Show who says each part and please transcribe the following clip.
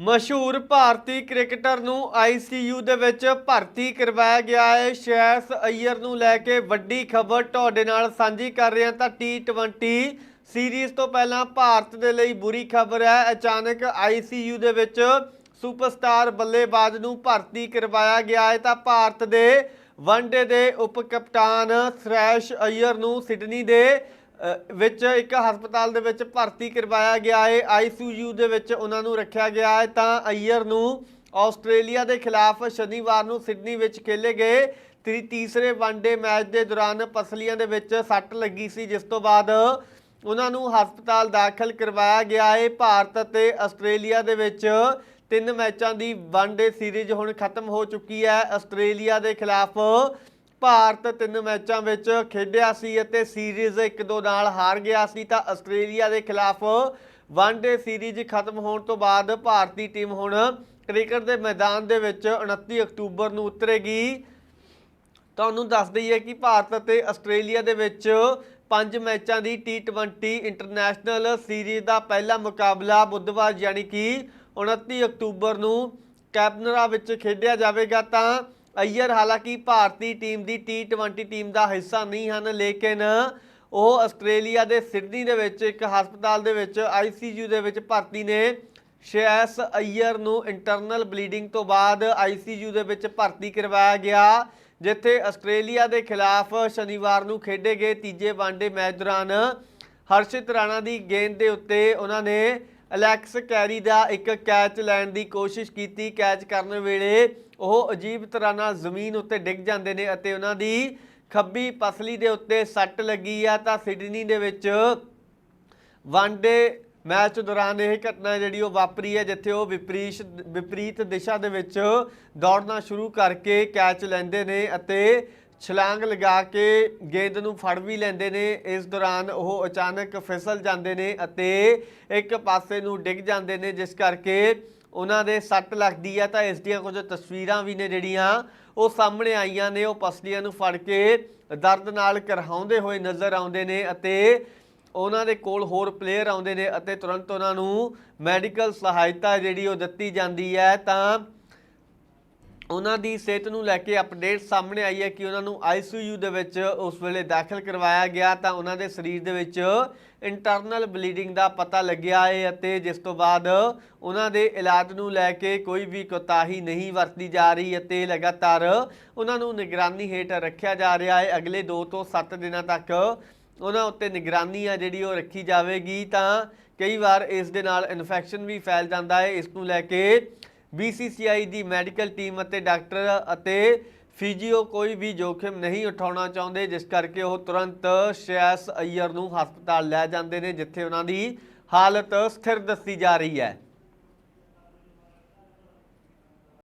Speaker 1: ਮਸ਼ਹੂਰ ਭਾਰਤੀ ਕ੍ਰਿਕਟਰ ਨੂੰ ਆਈਸੀਯੂ ਦੇ ਵਿੱਚ ਭਰਤੀ ਕਰਵਾਇਆ ਗਿਆ ਹੈ। ਸ਼ੈਸ ਅਈਅਰ ਨੂੰ ਲੈ ਕੇ ਵੱਡੀ ਖਬਰ ਤੁਹਾਡੇ ਨਾਲ ਸਾਂਝੀ ਕਰ ਰਹੇ ਹਾਂ ਤਾਂ T20 ਸੀਰੀਜ਼ ਤੋਂ ਪਹਿਲਾਂ ਭਾਰਤ ਦੇ ਲਈ ਬੁਰੀ ਖਬਰ ਹੈ। ਅਚਾਨਕ ਆਈਸੀਯੂ ਦੇ ਵਿੱਚ ਸੁਪਰਸਟਾਰ ਬੱਲੇਬਾਜ਼ ਨੂੰ ਭਰਤੀ ਕਰਵਾਇਆ ਗਿਆ ਹੈ ਤਾਂ ਭਾਰਤ ਦੇ ਵਨਡੇ ਦੇ ਉਪ ਕਪਤਾਨ ਸ਼੍ਰੇਸ਼ ਅਈਅਰ ਨੂੰ ਸਿਡਨੀ ਦੇ ਵਿੱਚ ਇੱਕ ਹਸਪਤਾਲ ਦੇ ਵਿੱਚ ਭਰਤੀ ਕਰਵਾਇਆ ਗਿਆ ਹੈ ਆਈਸੀਯੂ ਦੇ ਵਿੱਚ ਉਹਨਾਂ ਨੂੰ ਰੱਖਿਆ ਗਿਆ ਹੈ। ਤਾਂ ਅਈਅਰ ਨੂੰ ਆਸਟ੍ਰੇਲੀਆ ਦੇ ਖਿਲਾਫ ਸ਼ਨੀਵਾਰ ਨੂੰ ਸਿਡਨੀ ਵਿੱਚ ਖੇਲੇ ਗਏ। ਤੀਹ- ਤੀਸਰੇ ਵਨਡੇ ਮੈਚ ਦੇ ਦੌਰਾਨ ਪਸਲੀਆਂ ਦੇ ਵਿੱਚ ਸੱਟ ਲੱਗੀ ਸੀ, ਜਿਸ ਤੋਂ ਬਾਅਦ ਉਹਨਾਂ ਨੂੰ ਹਸਪਤਾਲ ਦਾਖਲ ਕਰਵਾਇਆ ਗਿਆ ਹੈ। ਭਾਰਤ ਅਤੇ ਆਸਟ੍ਰੇਲੀਆ ਦੇ ਵਿੱਚ ਤਿੰਨ ਮੈਚਾਂ ਦੀ ਵਨਡੇ ਸੀਰੀਜ਼ ਹੁਣ ਖਤਮ ਹੋ ਚੁੱਕੀ ਹੈ। ਆਸਟ੍ਰੇਲੀਆ ਦੇ ਖਿਲਾਫ ਭਾਰਤ ਤਿੰਨ ਮੈਚਾਂ ਵਿੱਚ ਖੇਡਿਆ ਸੀ ਅਤੇ ਸੀਰੀਜ਼ 1-2 ਨਾਲ ਹਾਰ ਗਿਆ ਸੀ ਤਾਂ ਆਸਟ੍ਰੇਲੀਆ ਦੇ ਖਿਲਾਫ ਵਨਡੇ ਸੀਰੀਜ਼ ਖਤਮ ਹੋਣ ਤੋਂ ਬਾਅਦ ਭਾਰਤੀ ਟੀਮ ਹੁਣ ਕ੍ਰਿਕਟ ਦੇ ਮੈਦਾਨ ਦੇ ਵਿੱਚ 29 ਅਕਤੂਬਰ ਨੂੰ ਉਤਰੇਗੀ। ਤੁਹਾਨੂੰ ਦੱਸ ਦਈਏ ਕਿ ਭਾਰਤ ਅਤੇ ਆਸਟ੍ਰੇਲੀਆ ਦੇ ਵਿੱਚ ਪੰਜ ਮੈਚਾਂ ਦੀ T20 ਇੰਟਰਨੈਸ਼ਨਲ ਸੀਰੀਜ਼ ਦਾ ਪਹਿਲਾ ਮੁਕਾਬਲਾ ਬੁੱਧਵਾਰ ਯਾਨੀ ਕਿ 29 ਅਕਤੂਬਰ ਨੂੰ ਕੈਪਨਰਾ ਵਿੱਚ ਖੇਡਿਆ ਜਾਵੇਗਾ ਤਾਂ ਅਈਅਰ ਹਾਲਾਂਕਿ ਭਾਰਤੀ ਟੀਮ ਦੀ T20 ਟੀਮ ਦਾ ਹਿੱਸਾ ਨਹੀਂ ਹਨ, ਲੇਕਿਨ ਉਹ ਆਸਟ੍ਰੇਲੀਆ ਦੇ ਸਿਡਨੀ ਦੇ ਵਿੱਚ, ਇੱਕ ਹਸਪਤਾਲ ਦੇ ਵਿੱਚ ICU ਦੇ ਵਿੱਚ ਭਰਤੀ ਨੇ। ਸ਼ੈਸ ਅਈਅਰ ਨੂੰ ਇੰਟਰਨਲ ਬਲੀਡਿੰਗ ਤੋਂ ਬਾਅਦ ICU ਦੇ ਵਿੱਚ ਭਰਤੀ ਕਰਵਾਇਆ ਗਿਆ, ਜਿੱਥੇ ਆਸਟ੍ਰੇਲੀਆ ਦੇ ਖਿਲਾਫ ਸ਼ਨੀਵਾਰ ਨੂੰ ਖੇਡੇ ਗਏ ਤੀਜੇ ਵਨਡੇ ਮੈਚ ਦੌਰਾਨ ਹਰਸ਼ਿਤ ਰਾਣਾ ਦੀ ਗੇਂਦ ਦੇ ਉੱਤੇ ਉਹਨਾਂ ਨੇ ਅਲੈਕਸ ਕੈਰੀ ਦਾ ਇੱਕ ਕੈਚ ਲੈਣ ਦੀ ਕੋਸ਼ਿਸ਼ ਕੀਤੀ। ਕੈਚ ਕਰਨ ਵੇਲੇ ਉਹ ਅਜੀਬ ਤਰ੍ਹਾਂ ਨਾਲ ਜ਼ਮੀਨ ਉੱਤੇ ਡਿੱਗ ਜਾਂਦੇ ਨੇ ਅਤੇ ਉਹਨਾਂ ਦੀ ਖੱਬੀ ਪਸਲੀ ਦੇ ਉੱਤੇ ਸੱਟ ਲੱਗੀ ਆ। ਤਾਂ ਸਿਡਨੀ ਦੇ ਵਿੱਚ ਵਨਡੇ ਮੈਚ ਦੌਰਾਨ ਇਹ ਘਟਨਾ ਜਿਹੜੀ ਉਹ ਵਾਪਰੀ ਹੈ, ਜਿੱਥੇ ਉਹ ਵਿਪਰੀਸ਼ ਵਿਪਰੀਤ ਦਿਸ਼ਾ ਦੇ ਵਿੱਚ ਦੌੜਨਾ ਸ਼ੁਰੂ ਕਰਕੇ ਕੈਚ ਲੈਂਦੇ ਨੇ ਅਤੇ ਛਲਾਂਗ ਲਗਾ ਕੇ ਗੇਂਦ ਨੂੰ ਫੜ ਵੀ ਲੈਂਦੇ ਨੇ। ਇਸ ਦੌਰਾਨ ਉਹ ਅਚਾਨਕ ਫਿਸਲ ਜਾਂਦੇ ਨੇ ਅਤੇ ਇੱਕ ਪਾਸੇ ਨੂੰ ਡਿੱਗ ਜਾਂਦੇ ਨੇ, ਜਿਸ ਕਰਕੇ ਉਹਨਾਂ ਦੇ ਸੱਟ ਲੱਗਦੀ ਹੈ ਤਾਂ ਇਸ ਦੀਆਂ ਕੁਝ ਤਸਵੀਰਾਂ ਵੀ ਨੇ ਜਿਹੜੀਆਂ ਉਹ ਸਾਹਮਣੇ ਆਈਆਂ ਨੇ। ਉਹ ਪਸਲੀਆਂ ਨੂੰ ਫੜ ਕੇ ਦਰਦ ਨਾਲ ਕਰਹਾਉਂਦੇ ਹੋਏ ਨਜ਼ਰ ਆਉਂਦੇ ਨੇ ਅਤੇ ਉਹਨਾਂ ਦੇ ਕੋਲ ਹੋਰ ਪਲੇਅਰ ਆਉਂਦੇ ਨੇ ਅਤੇ ਤੁਰੰਤ ਉਹਨਾਂ ਨੂੰ ਮੈਡੀਕਲ ਸਹਾਇਤਾ ਜਿਹੜੀ ਉਹ ਦਿੱਤੀ ਜਾਂਦੀ ਹੈ। ਤਾਂ ਉਹਨਾਂ ਦੀ ਸਿਹਤ ਨੂੰ ਲੈ ਕੇ ਅਪਡੇਟ ਸਾਹਮਣੇ ਆਈ ਹੈ ਕਿ ਉਹਨਾਂ ਨੂੰ ਆਈਸੀਯੂ ਦੇ ਵਿੱਚ ਉਸ ਵੇਲੇ ਦਾਖਲ ਕਰਵਾਇਆ ਗਿਆ ਤਾਂ ਉਹਨਾਂ ਦੇ ਸਰੀਰ ਦੇ ਵਿੱਚ ਇੰਟਰਨਲ ਬਲੀਡਿੰਗ ਦਾ ਪਤਾ ਲੱਗਿਆ ਹੈ ਅਤੇ ਜਿਸ ਤੋਂ ਬਾਅਦ ਉਹਨਾਂ ਦੇ ਇਲਾਜ ਨੂੰ ਲੈ ਕੇ ਕੋਈ ਵੀ ਕੋਤਾਹੀ ਨਹੀਂ ਵਰਤੀ ਜਾ ਰਹੀ ਅਤੇ ਲਗਾਤਾਰ ਉਹਨਾਂ ਨੂੰ ਨਿਗਰਾਨੀ ਹੇਠ ਰੱਖਿਆ ਜਾ ਰਿਹਾ ਹੈ ਅਗਲੇ 2 ਤੋਂ 7 ਦਿਨਾਂ ਤੱਕ ਉਹਨਾਂ ਉੱਤੇ ਨਿਗਰਾਨੀ ਆ ਜਿਹੜੀ ਉਹ ਰੱਖੀ ਜਾਵੇਗੀ ਤਾਂ ਕਈ ਵਾਰ ਇਸ ਦੇ ਨਾਲ ਇਨਫੈਕਸ਼ਨ ਵੀ ਫੈਲ ਜਾਂਦਾ ਹੈ ਇਸ ਨੂੰ ਲੈ ਕੇ BCCI ਦੀ ਮੈਡੀਕਲ ਟੀਮ ਅਤੇ ਡਾਕਟਰ ਅਤੇ ਫਿਜ਼ੀਓ ਕੋਈ ਵੀ ਜੋਖਿਮ ਨਹੀਂ ਉਠਾਉਣਾ ਚਾਹੁੰਦੇ, ਜਿਸ ਕਰਕੇ ਉਹ ਤੁਰੰਤ ਸ਼ੈਸ ਅਈਅਰ ਨੂੰ ਹਸਪਤਾਲ ਲੈ ਜਾਂਦੇ ਨੇ, ਜਿੱਥੇ ਉਹਨਾਂ ਦੀ ਹਾਲਤ ਸਥਿਰ ਦੱਸੀ ਜਾ ਰਹੀ ਹੈ।